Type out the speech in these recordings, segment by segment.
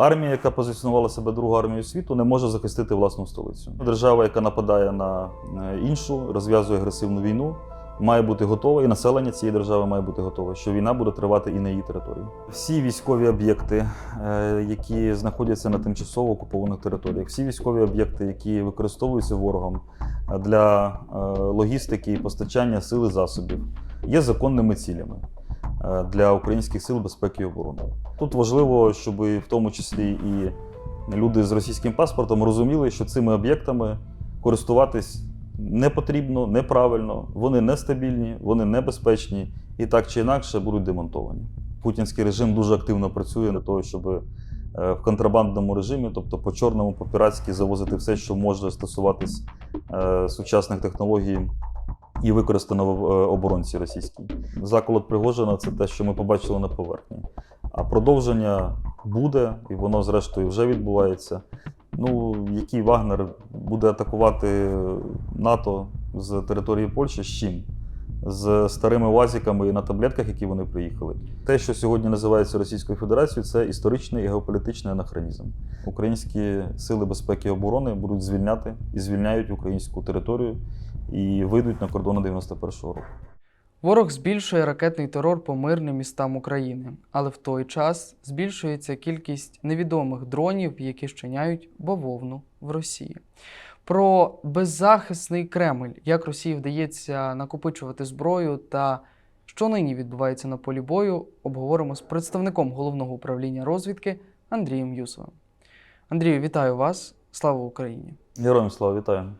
Армія, яка позиціонувала себе другою армією світу, не може захистити власну столицю. Держава, яка нападає на е, іншу, розв'язує агресивну війну, має бути готова, і населення цієї держави має бути готове, що війна буде тривати і на її території. Всі військові об'єкти, е, які знаходяться на тимчасово окупованих територіях, всі військові об'єкти, які використовуються ворогом е, для логістики і постачання сил і засобів, є законними цілями для українських сил безпеки і оборони. Тут важливо, щоб в тому числі і люди з російським паспортом розуміли, що цими об'єктами користуватись не потрібно, неправильно, вони нестабільні, вони небезпечні і так чи інакше будуть демонтовані. Путінський режим дуже активно працює для того, щоб е, в контрабандному режимі, тобто по чорному, по піратськи завозити все, що може стосуватись е, сучасних технологій і використано в е, оборонці російській. Заколот Пригожина це те, що ми побачили на поверхні. А продовження буде, і воно зрештою вже відбувається. Ну, який Вагнер буде атакувати НАТО з території Польщі з чим? З старими УАЗиками і на таблетках, які вони приїхали. Те, що сьогодні називається Російською Федерацією, це історичний і геополітичний анахронізм. Українські сили безпеки і оборони будуть звільняти і звільняють українську територію і вийдуть на кордони 91-го року. Ворог збільшує ракетний терор по мирним містам України, але в той час збільшується кількість невідомих дронів, які щиняють бавовну в Росії. Про беззахисний Кремль, як Росії вдається накопичувати зброю та що нині відбувається на полі бою, обговоримо з представником головного управління розвідки Андрієм Юсовим. Андрію, вітаю вас! Слава Україні! Героям слава вітаю!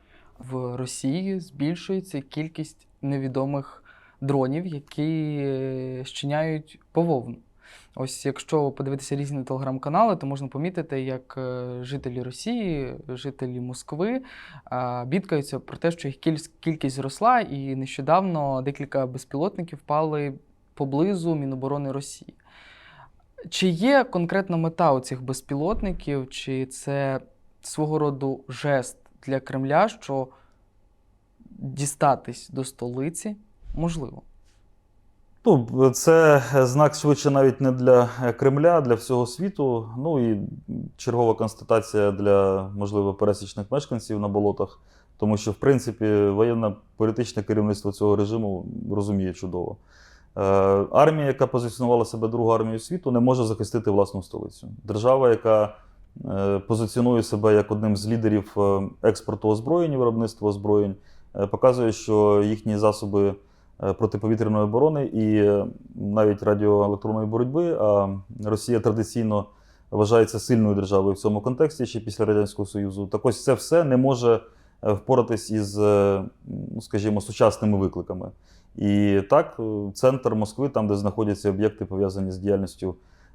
в Росії збільшується кількість невідомих дронів, які е, щиняють бавовну. Ось якщо подивитися різні телеграм-канали, то можна помітити, як е, жителі Росії, жителі Москви бідкаються про те, що їх кількість зросла, і нещодавно декілька безпілотників впали поблизу Міноборони Росії. Чи є конкретна мета у цих безпілотників, чи це свого роду жест для Кремля, що дістатись до столиці можливо? Ну, це знак швидше навіть не для Кремля, а для всього світу. Ну і чергова констатація для, можливо, пересічних мешканців на болотах. Тому що, в принципі, воєнно-політичне керівництво цього режиму розуміє чудово. Е, армія, яка позиціонувала себе другою армією світу, не може захистити власну столицю. Держава, яка е, позиціонує себе як одним з лідерів е, експорту озброєнь, виробництва озброєнь, показує, що їхні засоби протиповітряної оборони і е, навіть радіоелектронної боротьби. А Росія традиційно вважається сильною державою в цьому контексті ще після Радянського Союзу. Так ось це все не може е, впоратись із, е, ну, скажімо, сучасними викликами. І так, е, центр Москви, там, де знаходяться об'єкти, пов'язані з діяльністю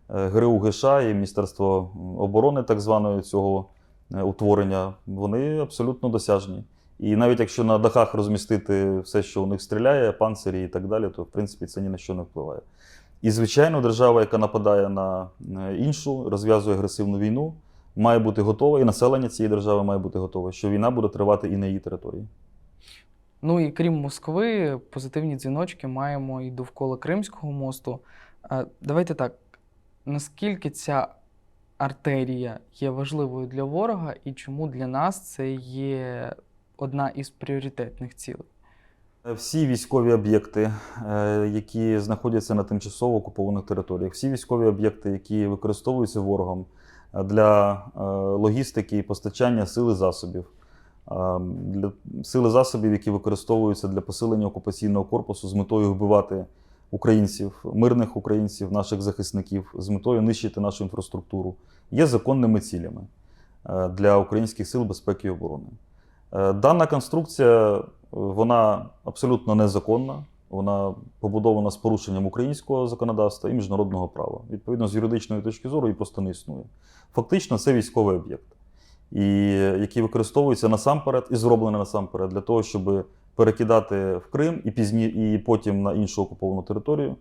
е, ГРУ ГШ і Міністерство оборони, так званої цього е, утворення, вони абсолютно досяжні. І навіть якщо на дахах розмістити все, що у них стріляє, панцирі і так далі, то в принципі це ні на що не впливає. І, звичайно, держава, яка нападає на іншу, розв'язує агресивну війну, має бути готова, і населення цієї держави має бути готове, що війна буде тривати і на її території. Ну і крім Москви, позитивні дзвіночки маємо і довкола Кримського мосту. Е, Давайте так, наскільки ця артерія є важливою для ворога, і чому для нас це є одна із пріоритетних цілей? Всі військові об'єкти, е, які знаходяться на тимчасово окупованих територіях, всі військові об'єкти, які використовуються ворогом е, для е, логістики і постачання сил і засобів, для сили засобів, які використовуються для посилення окупаційного корпусу з метою вбивати українців, мирних українців, наших захисників, з метою нищити нашу інфраструктуру, є законними цілями для українських сил безпеки і оборони. Е, Дана конструкція вона абсолютно незаконна. Вона побудована з порушенням українського законодавства і міжнародного права. Відповідно, з юридичної точки зору її просто не існує. Фактично, це військовий об'єкт, і, який використовується насамперед і зроблений насамперед для того, щоб перекидати в Крим і пізні, і потім на іншу окуповану територію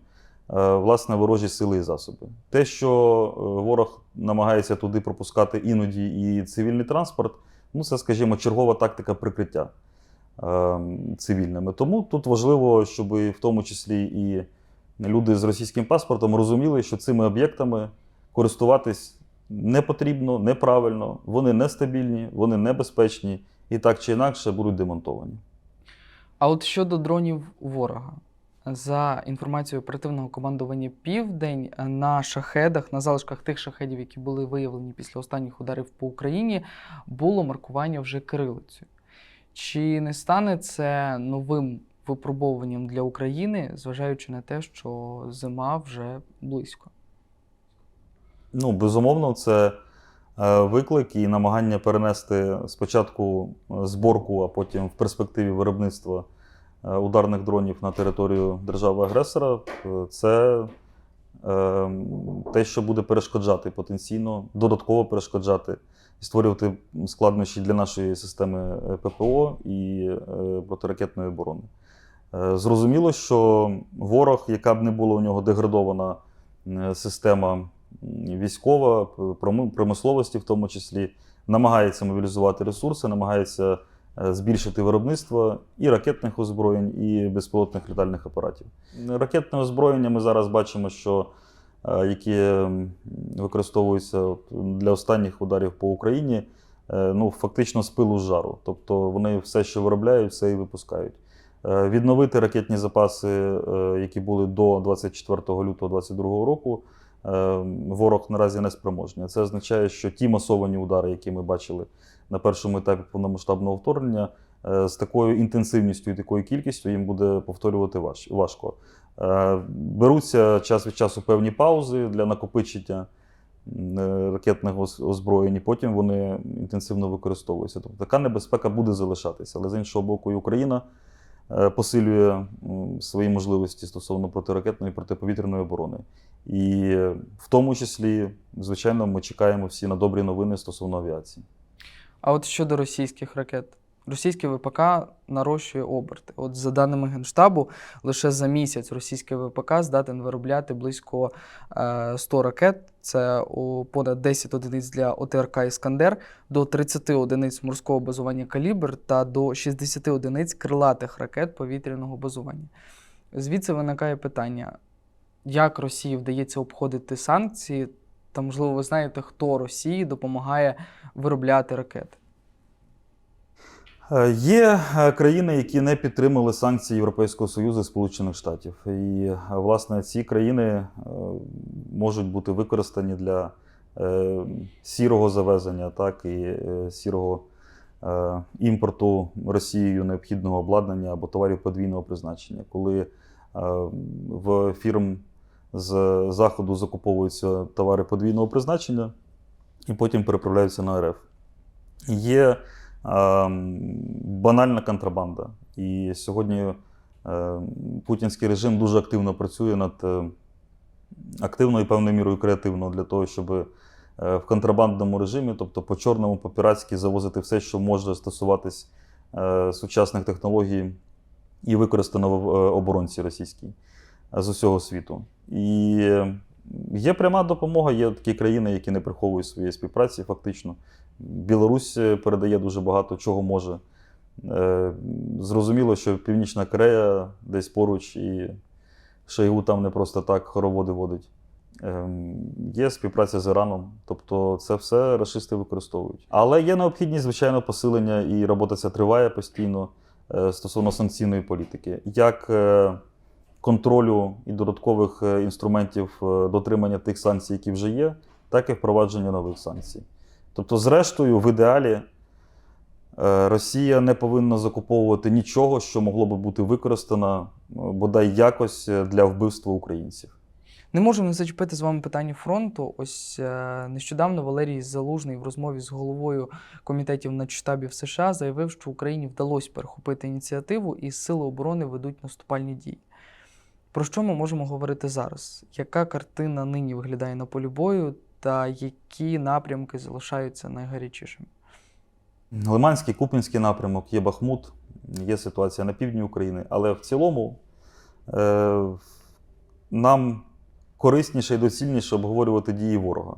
е, власне ворожі сили і засоби. Те, що е, ворог намагається туди пропускати іноді і цивільний транспорт, ну це, скажімо, чергова тактика прикриття е, цивільними. Тому тут важливо, щоб в тому числі і люди з російським паспортом розуміли, що цими об'єктами користуватись не потрібно, неправильно, вони нестабільні, вони небезпечні і так чи інакше будуть демонтовані. А от щодо дронів ворога, за інформацією оперативного командування Південь на шахедах, на залишках тих шахедів, які були виявлені після останніх ударів по Україні, було маркування вже кирилицею. Чи не стане це новим випробовуванням для України, зважаючи на те, що зима вже близько? Ну, безумовно, це е, виклик і намагання перенести спочатку е, зборку, а потім в перспективі виробництва ударних дронів на територію держави-агресора. Е, Це е, те, що буде перешкоджати потенційно, додатково перешкоджати і створювати складнощі для нашої системи е, ППО і е, протиракетної оборони. Е, Зрозуміло, що ворог, яка б не була у нього деградована е, система військова, промисловості, в тому числі, намагається мобілізувати ресурси, намагається е, збільшити виробництво і ракетних озброєнь, і безпілотних літальних апаратів. Ракетне озброєння ми зараз бачимо, що е, які використовуються для останніх ударів по Україні, е, ну, фактично з пилу з жару. Тобто вони все, що виробляють, все і випускають. Е, Відновити ракетні запаси, е, які були до 24 лютого 2022 року, е, ворог наразі не спроможний. Це означає, що ті масовані удари, які ми бачили на першому етапі повномасштабного вторгнення, е, з такою інтенсивністю і такою кількістю їм буде повторювати важ- важко. Е, Беруться час від часу певні паузи для накопичення е, ракетних озброєнь, і потім вони інтенсивно використовуються. Тобто така небезпека буде залишатися. Але з іншого боку, і Україна посилює свої можливості стосовно протиракетної і протиповітряної оборони. І в тому числі, звичайно, ми чекаємо всі на добрі новини стосовно авіації. А от щодо російських ракет, російське ВПК нарощує оберти. От за даними Генштабу, лише за місяць російське ВПК здатен виробляти близько е, 100 ракет. Це понад 10 одиниць для ОТРК Іскандер, до 30 одиниць морського базування Калібр та до 60 одиниць крилатих ракет повітряного базування. Звідси виникає питання, як Росії вдається обходити санкції, та, можливо, ви знаєте, хто Росії допомагає виробляти ракети. Е, Є е, країни, які не підтримали санкції Європейського Союзу і Сполучених Штатів. І е, власне ці країни можуть бути використані для сірого завезення, так і сірого імпорту Росією необхідного обладнання або товарів подвійного призначення, коли в фірм з заходу закуповуються товари подвійного призначення і потім переправляються на РФ. Є ем, банальна контрабанда. І сьогодні е, путінський режим дуже активно працює над е, активно і певною мірою креативно для того, щоб е, в контрабандному режимі, тобто по чорному, по піратськи завозити все, що може стосуватись е, сучасних технологій і використано в е, оборонці російській е, з усього світу. І є пряма допомога, є такі країни, які не приховують своєї співпраці, фактично. Білорусь е, передає дуже багато чого може. Е, Зрозуміло, що Північна Корея десь поруч, і Шойгу там не просто так хороводи водить. Ем, Є співпраця з Іраном, тобто це все рашисти використовують. Але є необхідність, звичайно, посилення, і робота ця триває постійно е, стосовно санкційної політики. Як контролю і додаткових е, інструментів е, дотримання тих санкцій, які вже є, так і впровадження нових санкцій. Тобто, зрештою, в ідеалі е, Росія не повинна закуповувати нічого, що могло би бути використано бодай якось для вбивства українців. Не можемо не зачепити з вами питання фронту. Ось нещодавно Валерій Залужний в розмові з головою комітетів Нацштабів США заявив, що Україні вдалося перехопити ініціативу і сили оборони ведуть наступальні дії. Про що ми можемо говорити зараз? Яка картина нині виглядає на полі бою, та які напрямки залишаються найгарячішими? Лиманський, Купінський напрямок, є Бахмут, є ситуація на півдні України, але в цілому е, нам корисніше і доцільніше обговорювати дії ворога.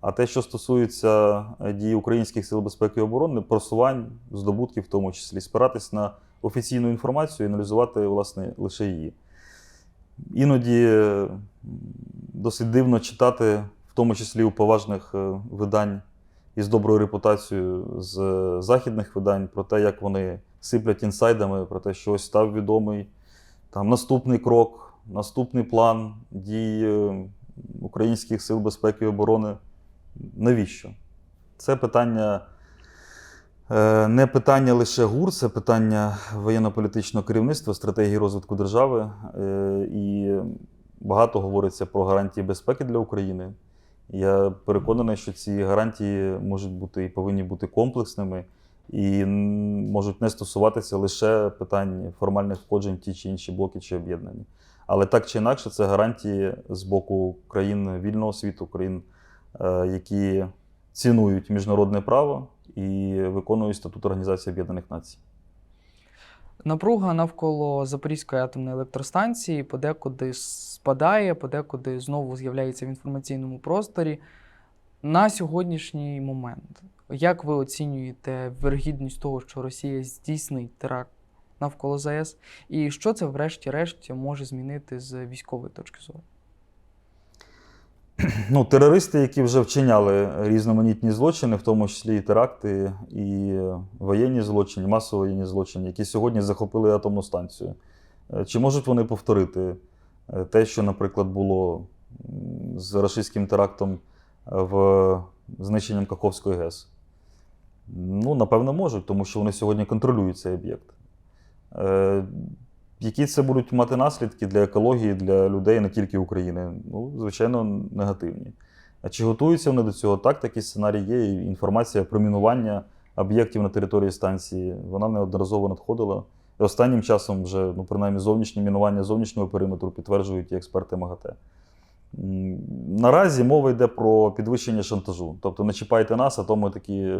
А те, що стосується е, дії українських сил безпеки і оборони, просувань, здобутків, в тому числі, спиратись на офіційну інформацію і аналізувати власне лише її. Іноді е, досить дивно читати в тому числі у поважних е, видань із доброю репутацією з е, західних видань, про те, як вони сиплять інсайдами, про те, що ось став відомий там наступний крок, наступний план дій українських сил безпеки і оборони. Навіщо? Це питання не питання лише ГУР, це питання воєнно-політичного керівництва, стратегії розвитку держави. Е, І багато говориться про гарантії безпеки для України. Я переконаний, що ці гарантії можуть бути і повинні бути комплексними і можуть не стосуватися лише питань формальних входжень ті чи інші блоки чи об'єднання. Але так чи інакше, це гарантії з боку країн вільного світу, країн, е, які цінують міжнародне право і виконують статут Організації Об'єднаних Націй. Напруга навколо Запорізької атомної електростанції подекуди спадає, подекуди знову з'являється в інформаційному просторі. На сьогоднішній момент, як ви оцінюєте вірогідність того, що Росія здійснить теракт навколо ЗАЕС, і що це, врешті-решт, може змінити з військової точки зору? Ну, терористи, які вже вчиняли різноманітні злочини, в тому числі і теракти, і воєнні злочини, масово воєнні злочини, які сьогодні захопили атомну станцію. Е, Чи можуть вони повторити е, те, що, наприклад, було з рашистським терактом е, в знищенням Каховської ГЕС? Ну, напевно, можуть, тому що вони сьогодні контролюють цей об'єкт. Які це будуть мати наслідки для екології, для людей не тільки України? Ну, звичайно, негативні. А чи готуються вони до цього? Так, такий сценарій є. І інформація про мінування об'єктів на території станції вона неодноразово надходила. І останнім часом вже, ну, принаймні, зовнішнє мінування зовнішнього периметру підтверджують і експерти МАГАТЕ. Наразі мова йде про підвищення шантажу. Тобто не чіпайте нас, а то ми такі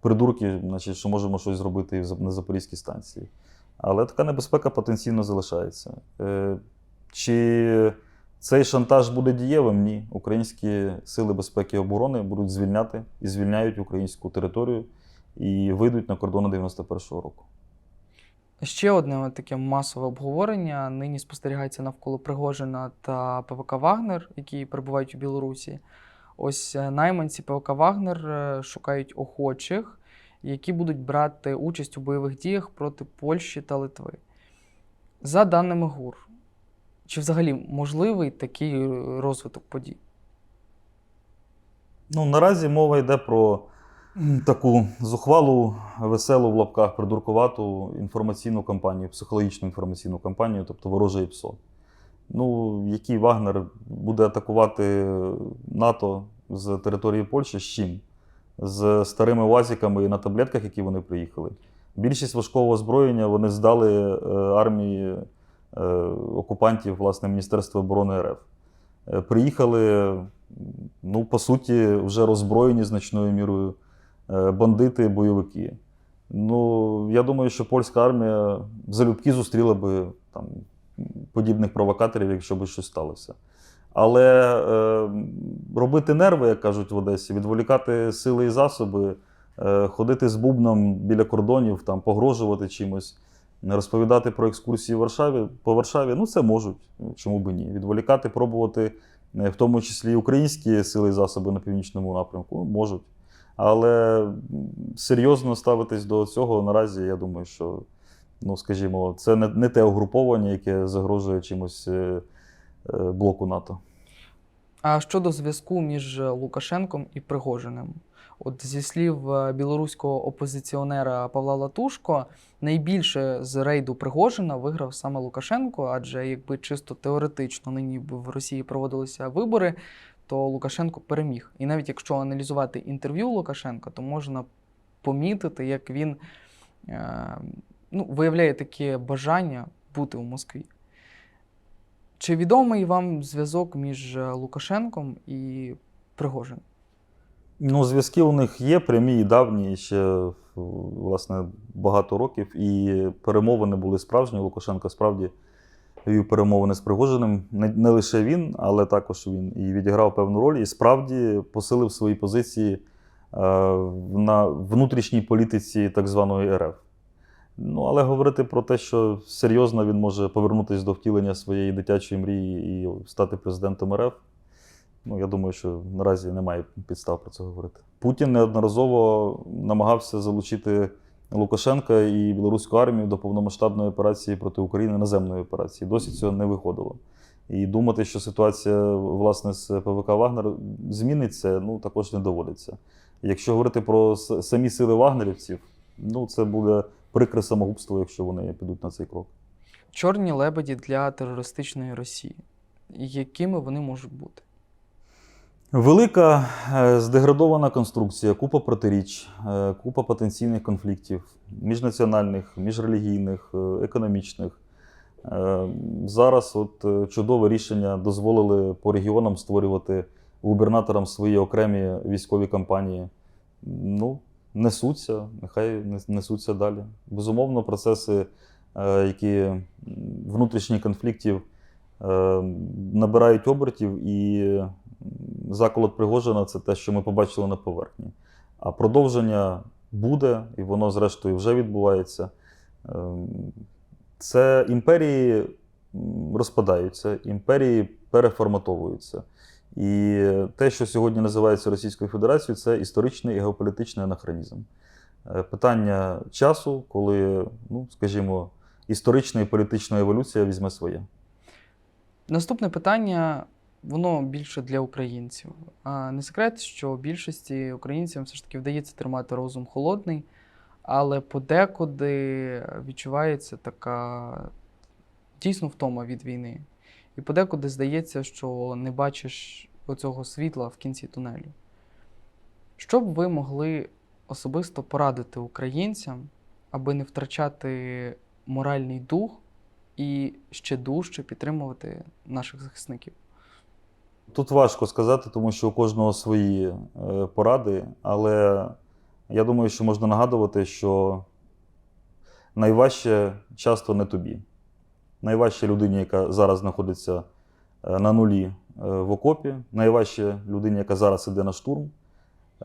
придурки, значить, що можемо щось зробити на Запорізькій станції. Але така небезпека потенційно залишається. Е, Чи цей шантаж буде дієвим? Ні. Українські сили безпеки і оборони будуть звільняти і звільняють українську територію і вийдуть на кордони 91-го року. Ще одне таке масове обговорення нині спостерігається навколо Пригожина та ПВК Вагнер, які перебувають у Білорусі. Ось е, найманці ПВК Вагнер е, шукають охочих, які будуть брати участь у бойових діях проти Польщі та Литви. За даними ГУР, чи взагалі можливий такий е, розвиток подій? Ну, наразі мова йде про таку зухвалу, веселу в лапках, придуркувату інформаційну кампанію, психологічну інформаційну кампанію, тобто вороже ІПСО. Ну, який Вагнер буде атакувати НАТО з території Польщі з чим? З старими УАЗиками на таблетках, які вони приїхали. Більшість важкого озброєння вони здали е, армії е, окупантів, власне, Міністерства оборони РФ. Е, Приїхали, ну, по суті, вже роззброєні значною мірою е, бандити, бойовики. Ну, я думаю, що польська армія залюбки зустріла би там, подібних провокаторів, якщо б щось сталося. Але е, робити нерви, як кажуть в Одесі, відволікати сили і засоби, е, ходити з бубном біля кордонів, там, погрожувати чимось, розповідати про екскурсії в Варшаві, по Варшаві, ну це можуть, чому б ні. Відволікати, пробувати, е, в тому числі українські сили і засоби на північному напрямку, можуть. Але серйозно ставитись до цього наразі, я думаю, що, ну, скажімо, це не, не те угруповання, яке загрожує чимось е, е, блоку НАТО. А щодо зв'язку між Лукашенком і Пригожиним, от зі слів е, білоруського опозиціонера Павла Латушко, найбільше з рейду Пригожина виграв саме Лукашенко, адже якби чисто теоретично нині б в Росії проводилися вибори, то Лукашенко переміг. І навіть якщо аналізувати інтерв'ю Лукашенка, то можна помітити, як він е, ну, виявляє таке бажання бути у Москві. Чи відомий вам зв'язок між е, Лукашенком і Пригожиним? Ну, зв'язки у них є прямі і давні ще власне багато років. І перемовини були справжні. Лукашенко справді вів перемовини з Пригожиним. Не, не лише він, але також він і відіграв певну роль, і справді посилив свої позиції е, на внутрішній політиці так званої РФ. Ну, але говорити про те, що серйозно він може повернутися до втілення своєї дитячої мрії і стати президентом РФ. Ну, я думаю, що наразі немає підстав про це говорити. Путін неодноразово намагався залучити Лукашенка і білоруську армію до повномасштабної операції проти України наземної операції. Досі цього не виходило. І думати, що ситуація власне з ПВК Вагнер зміниться, ну також не доводиться. Якщо говорити про самі сили вагнерівців, ну це буде прикре самогубство, якщо вони підуть на цей крок. Чорні лебеді для терористичної Росії. Якими вони можуть бути? Велика е, здеградована конструкція, купа протиріч, е, купа потенційних конфліктів міжнаціональних, міжрелігійних, е, економічних. Зараз от чудове рішення дозволили по регіонам створювати губернаторам свої окремі військові кампанії. Ну, несуться, нехай несуться далі. Безумовно, процеси, е, які внутрішніх конфліктів е, набирають обертів, і заколот Пригожина це те, що ми побачили на поверхні. А продовження буде, і воно, зрештою, вже відбувається. Ем, Це імперії розпадаються, імперії переформатовуються. І те, що сьогодні називається Російською Федерацією, це історичний і геополітичний анахронізм. Е, Питання часу, коли, ну, скажімо, історична і політична еволюція візьме своє. Наступне питання, воно більше для українців. А не секрет, що більшості українцям все ж таки вдається тримати розум холодний, але подекуди відчувається така дійсно втома від війни. І подекуди здається, що не бачиш оцього світла в кінці тунелю. Що б ви могли особисто порадити українцям, аби не втрачати моральний дух і ще дужче підтримувати наших захисників? Тут важко сказати, тому що у кожного свої е, поради, але я думаю, що можна нагадувати, що найважче часто не тобі. Найважче людині, яка зараз знаходиться е, на нулі е, в окопі, найважче людині, яка зараз іде на штурм,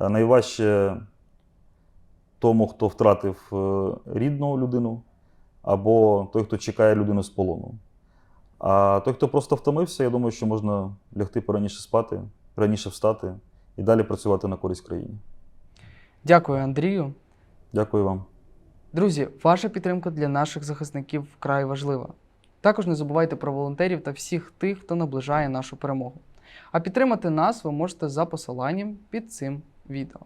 е, найважче тому, хто втратив рідну людину, або той, хто чекає людину з полону. А той, хто просто втомився, я думаю, що можна лягти пораніше спати, раніше встати і далі працювати на користь країні. Дякую, Андрію. Дякую вам. Друзі, ваша підтримка для наших захисників вкрай важлива. Також не забувайте про волонтерів та всіх тих, хто наближає нашу перемогу. А підтримати нас ви можете за посиланням під цим відео.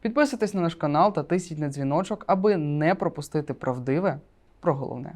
Підписуйтесь на наш канал та тисніть на дзвіночок, аби не пропустити правдиве про головне.